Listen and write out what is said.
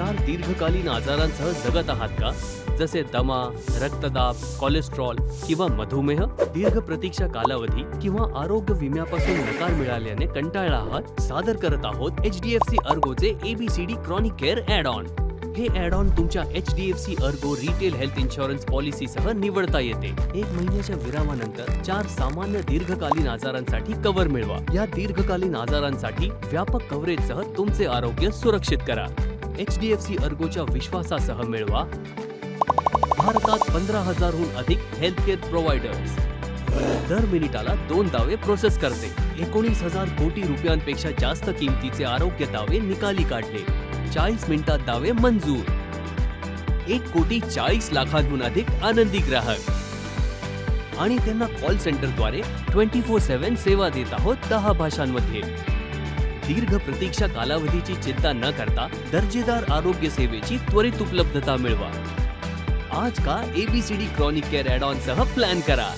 चार दीर्घकालीन आजारांसह जगत आहात का? जसे दमा रक्तदाब कोलेस्ट्रॉल किंवा मधुमेह दीर्घ प्रतीक्षा कालावधी किंवा आरोग्य विम्यापासून नकार मिळाल्याने कंटाळला आहात? सादर करत आहोत H D F C अर्गोचे ABCD chronic care add on हे ऍड ऑन तुमच्या H D F C Ergo retail health insurance पॉलिसीसह निवडता येते. एक महिन्याच्या विरामानंतर चार सामान्य दीर्घकालीन आजारांसाठी कव्हर मिळवा. या दीर्घकालीन आजारांसाठी व्यापक कव्हरेजसह तुमचे आरोग्य सुरक्षित करा. एच डी एफ सी अर्गोच्या विश्वासासह मिळवा. भारतात पंधरा हजारहून अधिक हेल्थ केअर प्रोव्हायडर्स दर मिनिटाला दोन दावे प्रोसेस करते. एकोणीस हजार कोटी रुपयांपेक्षा जास्त किमतीचे आरोग्य दावे निकाली काढले. चाळीस मिनिटात दावे मंजूर. एक कोटी चाळीस लाखांहून अधिक आनंदी ग्राहक. आणि त्यांना कॉल सेंटरद्वारे ट्वेंटी फोर सेवन सेवा देत आहोत दहा भाषांमध्ये. दीर्घ प्रतीक्षा कालावधीची चिंता न करता दर्जेदार आरोग्य सेवेची त्वरित उपलब्धता मिळवा. आज का ABCD chronic care add on सह प्लॅन करा.